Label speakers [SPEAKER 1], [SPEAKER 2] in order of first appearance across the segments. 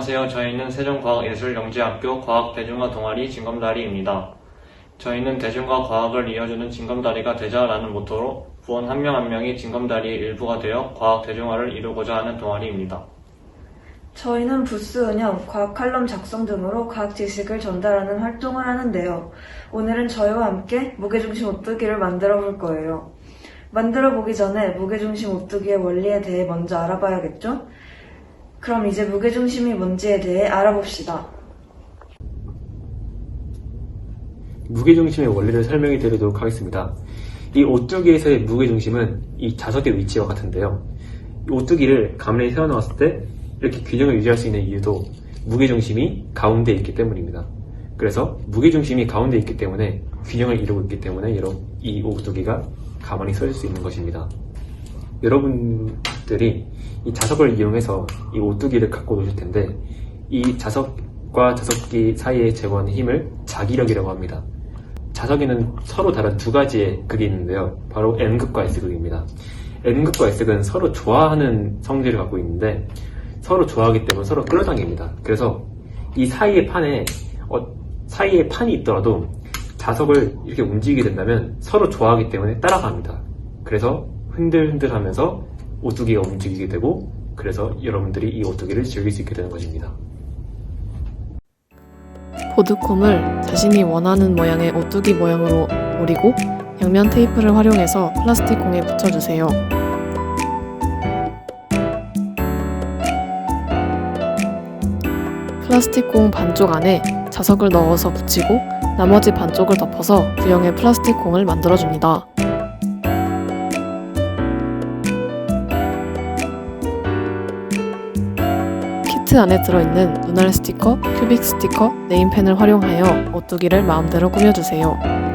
[SPEAKER 1] 안녕하세요. 저희는 세종과학예술영재학교 과학대중화 동아리 진검다리입니다. 저희는 대중과 과학을 이어주는 진검다리가 되자라는 모토로 부원 한 명 한 명이 진검다리의 일부가 되어 과학 대중화를 이루고자 하는 동아리입니다.
[SPEAKER 2] 저희는 부스 운영, 과학 칼럼 작성 등으로 과학 지식을 전달하는 활동을 하는데요. 오늘은 저희와 함께 무게중심 오뚜기를 만들어 볼 거예요. 만들어 보기 전에 무게중심 오뚜기의 원리에 대해 먼저 알아봐야겠죠? 그럼 이제 무게중심이 뭔지에 대해 알아봅시다.
[SPEAKER 3] 무게중심의 원리를 설명해 드리도록 하겠습니다. 이 오뚜기에서의 무게중심은 이 자석의 위치와 같은데요. 이 오뚜기를 가만히 세워놓았을 때 이렇게 균형을 유지할 수 있는 이유도 무게중심이 가운데 있기 때문입니다. 그래서 무게중심이 가운데 있기 때문에 균형을 이루고 있기 때문에 이 오뚜기가 가만히 서 있을 수 있는 것입니다. 여러분 들이 이 자석을 이용해서 이 오뚜기를 갖고 노실 텐데 이 자석과 자석기 사이에 제거하는 힘을 자기력이라고 합니다. 자석에는 서로 다른 두 가지의 극이 있는데요. 바로 N극과 S극입니다. N극과 S극은 서로 좋아하는 성질을 갖고 있는데 서로 좋아하기 때문에 서로 끌어당깁니다. 그래서 이 사이의 판에 어, 사이에 판이 있더라도 자석을 이렇게 움직이게 된다면 서로 좋아하기 때문에 따라갑니다. 그래서 흔들흔들하면서 오뚜기가 움직이게 되고 그래서 여러분들이 이 오뚜기를 즐길 수 있게 되는 것입니다.
[SPEAKER 4] 보드콤을 자신이 원하는 모양의 오뚜기 모양으로 오리고 양면 테이프를 활용해서 플라스틱 공에 붙여주세요. 플라스틱 공 반쪽 안에 자석을 넣어서 붙이고 나머지 반쪽을 덮어서 구형의 플라스틱 공을 만들어줍니다. 키트 안에 들어있는 눈알 스티커, 큐빅 스티커, 네임펜을 활용하여 오뚜기를 마음대로 꾸며주세요.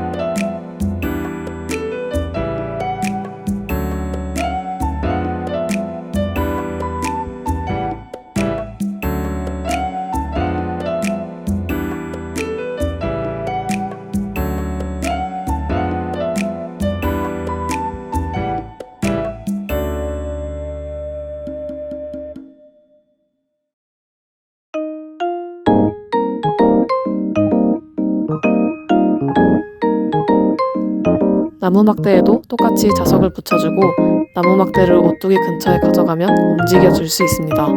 [SPEAKER 4] 나무 막대에도 똑같이 자석을 붙여주고 나무 막대를 오뚜기 근처에 가져가면 움직여 줄 수 있습니다.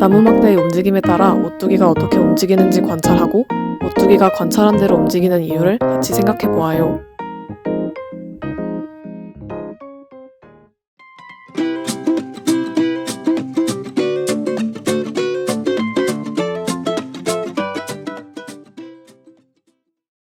[SPEAKER 4] 나무 막대의 움직임에 따라 오뚜기가 어떻게 움직이는지 관찰하고 오뚜기가 관찰한 대로 움직이는 이유를 같이 생각해 보아요.